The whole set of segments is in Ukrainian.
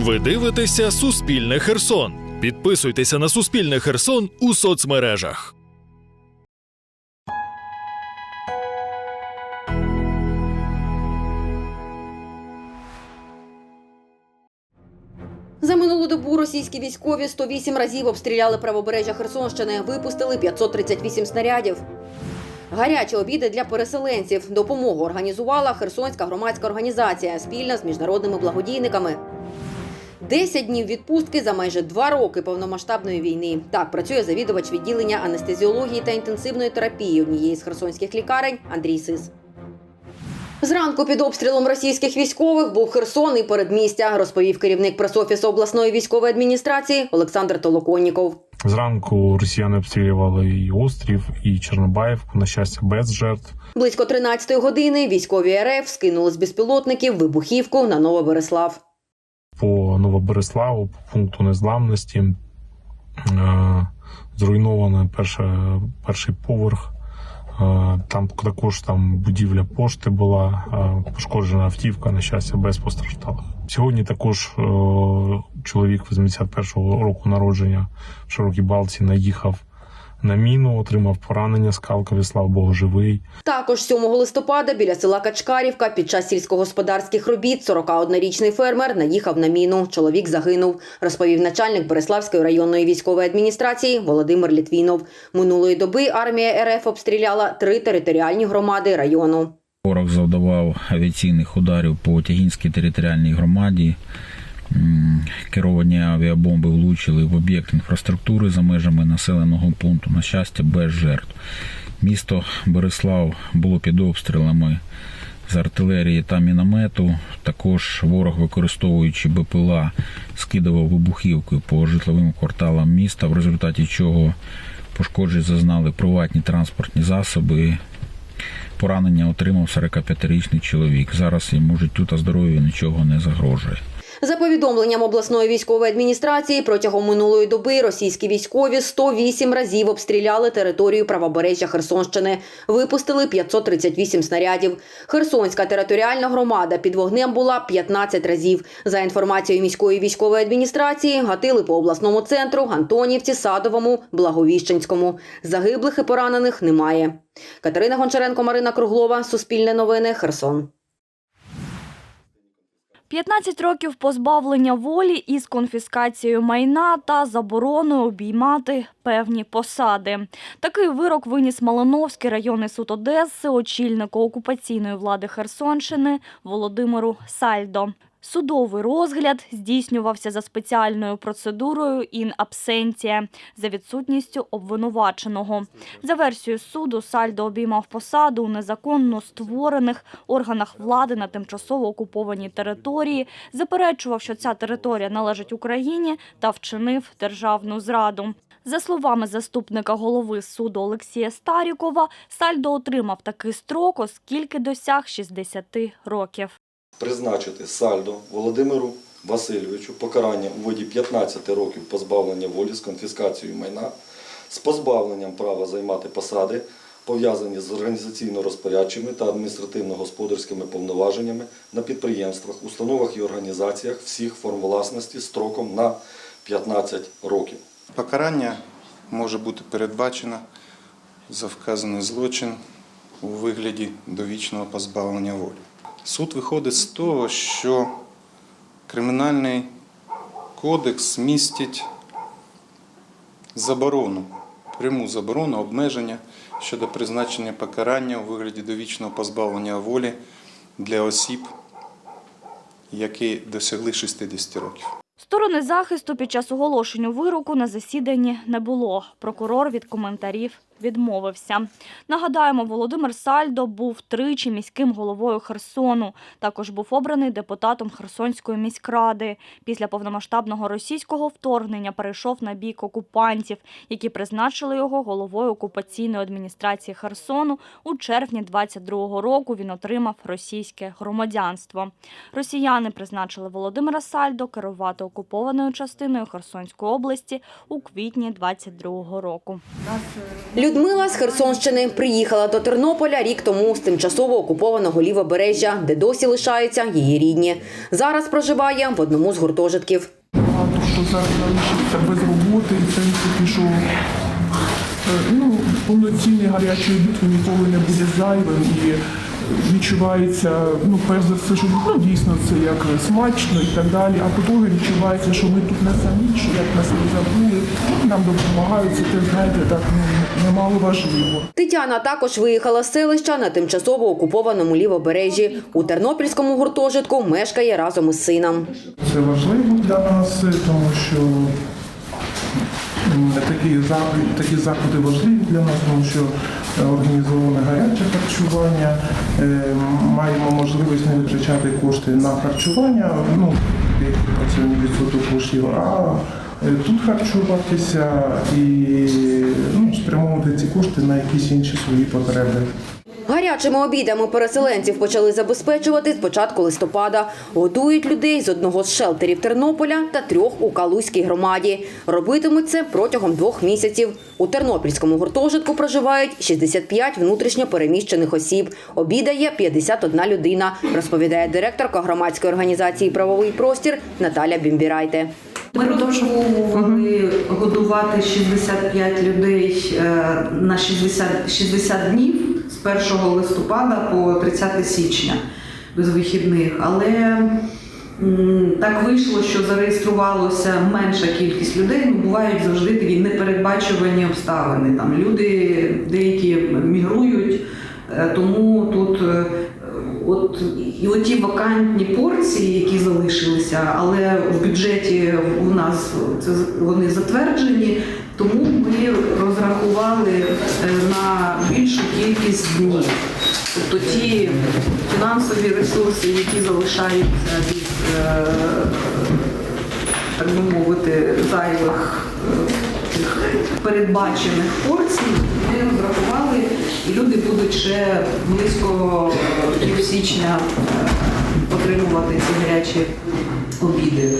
Ви дивитеся Суспільне Херсон. Підписуйтеся на Суспільне Херсон у соцмережах. За минулу добу російські військові 108 разів обстріляли правобережжя Херсонщини, випустили 538 снарядів. Гарячі обіди для переселенців. Допомогу організувала Херсонська громадська організація спільно з міжнародними благодійниками. 10 днів відпустки за майже два роки повномасштабної війни. Так працює завідувач відділення анестезіології та інтенсивної терапії однієї з херсонських лікарень Андрій Сис. Зранку під обстрілом російських військових був Херсон і передмістя, розповів керівник пресофісу обласної військової адміністрації Олександр Толоконніков. Зранку росіяни обстрілювали і острів, і Чорнобаївку, на щастя, без жертв. Близько 13-ї години військові РФ скинули з безпілотників вибухівку на Новобереслав. По Новобереславу, по пункту незламності, е, зруйновано перше, перший поверх. Е, Там також там будівля пошти була, е, пошкоджена автівка, на щастя, без постраждалих. Сьогодні також чоловік 81-го року народження в Широкій Балці наїхав на міну, отримав поранення скалкові, слава Богу, живий. Також 7 листопада біля села Качкарівка під час сільськогосподарських робіт 41-річний фермер наїхав на міну. Чоловік загинув, розповів начальник Береславської районної військової адміністрації Володимир Літвінов. Минулої доби армія РФ обстріляла три територіальні громади району. Ворог завдавав авіаційних ударів по Тягінській територіальній громаді. Керовані авіабомби влучили в об'єкт інфраструктури за межами населеного пункту. На щастя, без жертв. Місто Береслав було під обстрілами з артилерії та міномету. Також ворог, використовуючи БПЛА, скидував вибухівкою по житловим кварталам міста, в результаті чого пошкоджень зазнали приватні транспортні засоби, Поранення отримав 45-річний чоловік. Зараз йому життю та здоров'ю нічого не загрожує. За повідомленням обласної військової адміністрації, протягом минулої доби російські військові 108 разів обстріляли територію правобережжя Херсонщини, випустили 538 снарядів. Херсонська територіальна громада під вогнем була 15 разів. За інформацією міської військової адміністрації, гатили по обласному центру, Антонівці, Садовому, Благовіщенському. Загиблих і поранених немає. Катерина Гончаренко, Марина Круглова, Суспільне новини, Херсон. 15 років позбавлення волі із конфіскацією майна та забороною обіймати певні посади. Такий вирок виніс Малиновський районний суд Одеси очільнику окупаційної влади Херсонщини Володимиру Сальдо. Судовий розгляд здійснювався за спеціальною процедурою ін абсенція за відсутністю обвинуваченого. За версією суду, Сальдо обіймав посаду у незаконно створених органах влади на тимчасово окупованій території, заперечував, що ця територія належить Україні та вчинив державну зраду. За словами заступника голови суду Олексія Старікова, Сальдо отримав такий строк, оскільки досяг 60 років. Призначити Сальдо Володимиру Васильовичу покарання у виді 15 років позбавлення волі з конфіскацією майна, з позбавленням права займати посади, пов'язані з організаційно-розпорядчими та адміністративно-господарськими повноваженнями на підприємствах, установах і організаціях всіх форм власності строком на 15 років. Покарання може бути передбачено за вказаний злочин у вигляді довічного позбавлення волі. Суд виходить з того, що Кримінальний кодекс містить заборону, пряму заборону обмеження щодо призначення покарання у вигляді довічного позбавлення волі для осіб, які досягли 60 років. Сторони захисту під час оголошення вироку на засіданні не було. Прокурор від коментарів відмовився. Нагадаємо, Володимир Сальдо був тричі міським головою Херсону. Також був обраний депутатом Херсонської міськради. Після повномасштабного російського вторгнення перейшов на бік окупантів, які призначили його головою окупаційної адміністрації Херсону. У червні 22-го року він отримав російське громадянство. Росіяни призначили Володимира Сальдо керувати окупованою частиною Херсонської області у квітні 22-го року. Людмила з Херсонщини приїхала до Тернополя рік тому з тимчасово окупованого лівобережжя, де досі лишаються її рідні. Зараз проживає в одному з гуртожитків. багато що зараз залишився без роботи, і в принципі, що е, ну, повноцінний гарячий обід ніколи не буде зайвим і відчувається, ну, перш за все, що ну, дійсно це як смачно і так далі, а по-друге відчувається, що ми тут не самі, що як нас не забули, нам допомагають, це теж, знаєте, так ну, немало важливо. Тетяна також виїхала з селища на тимчасово окупованому лівобережжі. У тернопільському гуртожитку мешкає разом із сином. Це важливо для нас, е, тому що такі заходи, такі заходи важливі для нас, тому що е, організоване гаряче харчування, е, маємо можливість не витрачати кошти на харчування, ну, працюють відсоток коштів, а е, тут харчуватися і ну, спрямовувати ці кошти на якісь інші свої потреби. Гарячими обідами переселенців почали забезпечувати з початку листопада. Годують людей з одного з шелтерів Тернополя та трьох у Калузькій громаді. Робитимуть це протягом двох місяців. У тернопільському гуртожитку проживають 65 внутрішньо переміщених осіб. Обідає 51 людина, розповідає директорка громадської організації Правовий простір Наталя Бімбірайте. Ми розраховували годувати 65 людей е, на 60, 60 днів з 1 листопада по 30 січня без вихідних. Але так вийшло, що зареєструвалося менша кількість людей. Ну, бувають завжди такі непередбачувані обставини. Там люди деякі мігрують, е, тому тут. От і оті вакантні порції, які залишилися, але в бюджеті у нас це вони затверджені, тому ми розрахували е, на більшу кількість днів. Тобто ті фінансові ресурси, які залишаються від е, так би мовити, зайвих е, передбачених порцій, ми розрахували, і люди будуть ще близько півсічня е, отримувати ці гарячі обіди.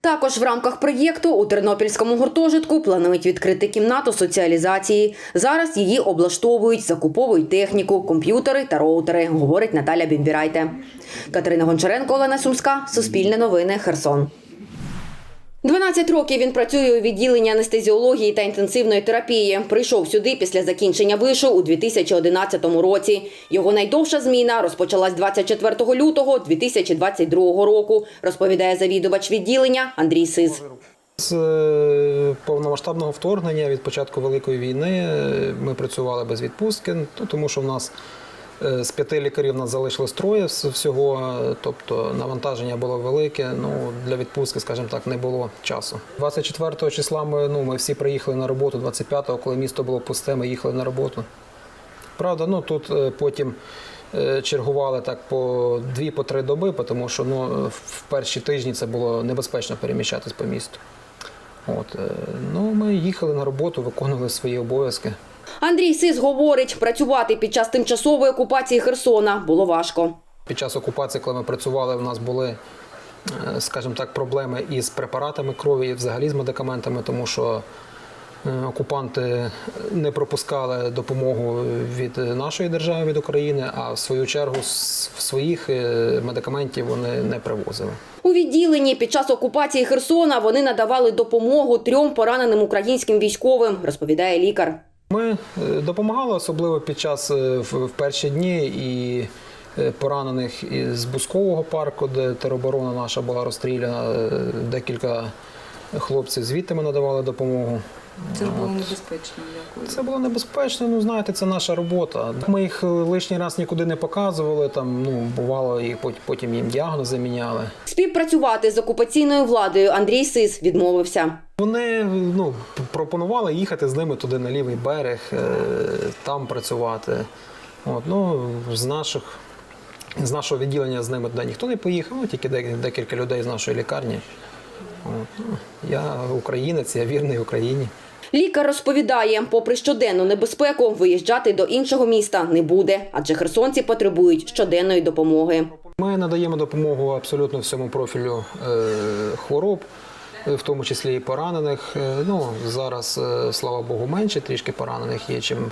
Також в рамках проєкту у тернопільському гуртожитку планують відкрити кімнату соціалізації. Зараз її облаштовують, закуповують техніку, комп'ютери та роутери, говорить Наталя Бімбірайте. Катерина Гончаренко, Олена Сумська, Суспільне новини, Херсон. 12 років він працює у відділенні анестезіології та інтенсивної терапії. Прийшов сюди після закінчення вишу у 2011 році. Його найдовша зміна розпочалась 24 лютого 2022 року, розповідає завідувач відділення Андрій Сис. З е, повномасштабного вторгнення від початку Великої війни е, ми працювали без відпустки, ну, тому що в нас з п'яти лікарів нас залишилось троє всього, е, тобто навантаження було велике. Ну для відпустки, скажімо так, не було часу. 24 числа ми, ну, ми всі приїхали на роботу. 25-го, коли місто було пусте, ми їхали на роботу. Правда, ну тут е, потім е, чергували так по дві по три доби, тому що ну, в перші тижні це було небезпечно переміщатись по місту. От, е, ну, ми їхали на роботу, виконували свої обов'язки. Андрій Сис говорить, працювати під час тимчасової окупації Херсона було важко. Під час окупації, коли ми працювали, у нас були, е, скажімо так, проблеми із препаратами крові, і взагалі з медикаментами, тому що е, окупанти не пропускали допомогу від нашої держави, від України, а в свою чергу своїх е, медикаментів вони не привозили. У відділенні під час окупації Херсона вони надавали допомогу трьом пораненим українським військовим, розповідає лікар. Ми е, допомагали особливо під час е, в перші дні і е, поранених із Бускового парку, де тероборона наша була розстріляна. Декілька хлопців звідти ми надавали допомогу. Це ж було небезпечно. Дякую. Це було небезпечно, ну знаєте, це наша робота. Ми їх лишній раз нікуди не показували. Там ну бувало, і потім їм діагнози міняли. Співпрацювати з окупаційною владою Андрій Сис відмовився. Вони ну, пропонували їхати з ними туди на лівий берег, е, там працювати. От, ну, з, наших, з нашого відділення з ними туди ніхто не поїхав, ну, тільки декілька людей з нашої лікарні. Я українець, я вірний Україні. Лікар розповідає, попри щоденну небезпеку, виїжджати до іншого міста не буде, адже херсонці потребують щоденної допомоги. Ми надаємо допомогу абсолютно всьому профілю е, хвороб. в тому числі і поранених. Е, Ну, зараз, е, слава Богу, менше трішки поранених є, чим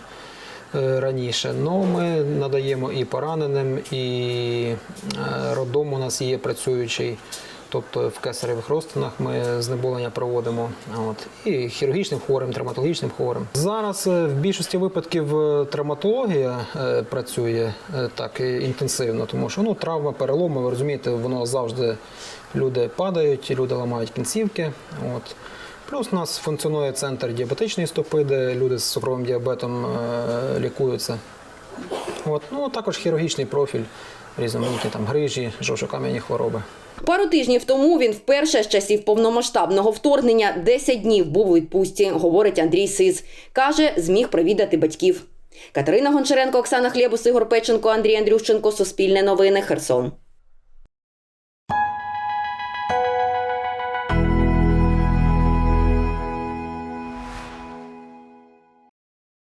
е, раніше. Ну, ми надаємо і пораненим, і е, роддом у нас є працюючий. Тобто в кесаревих розтинах ми знеболення проводимо. От. І хірургічним хворим, травматологічним хворим. Зараз е, в більшості випадків е, травматологія е, працює так інтенсивно, тому що ну, травма, переломи, ви розумієте, воно завжди люди падають, люди ламають кінцівки. От. Плюс у нас функціонує центр діабетичної стопи, де люди з цукровим діабетом лікуються. От. Ну, також хірургічний профіль, різноманітні там грижі, жовчокам'яні хвороби. Пару тижнів тому він вперше з часів повномасштабного вторгнення 10 днів був у відпустці, говорить Андрій Сис. Каже, зміг провідати батьків. Катерина Гончаренко, Оксана Хлєбус, Ігор Печенко, Андрій Андрющенко. Суспільне новини. Херсон.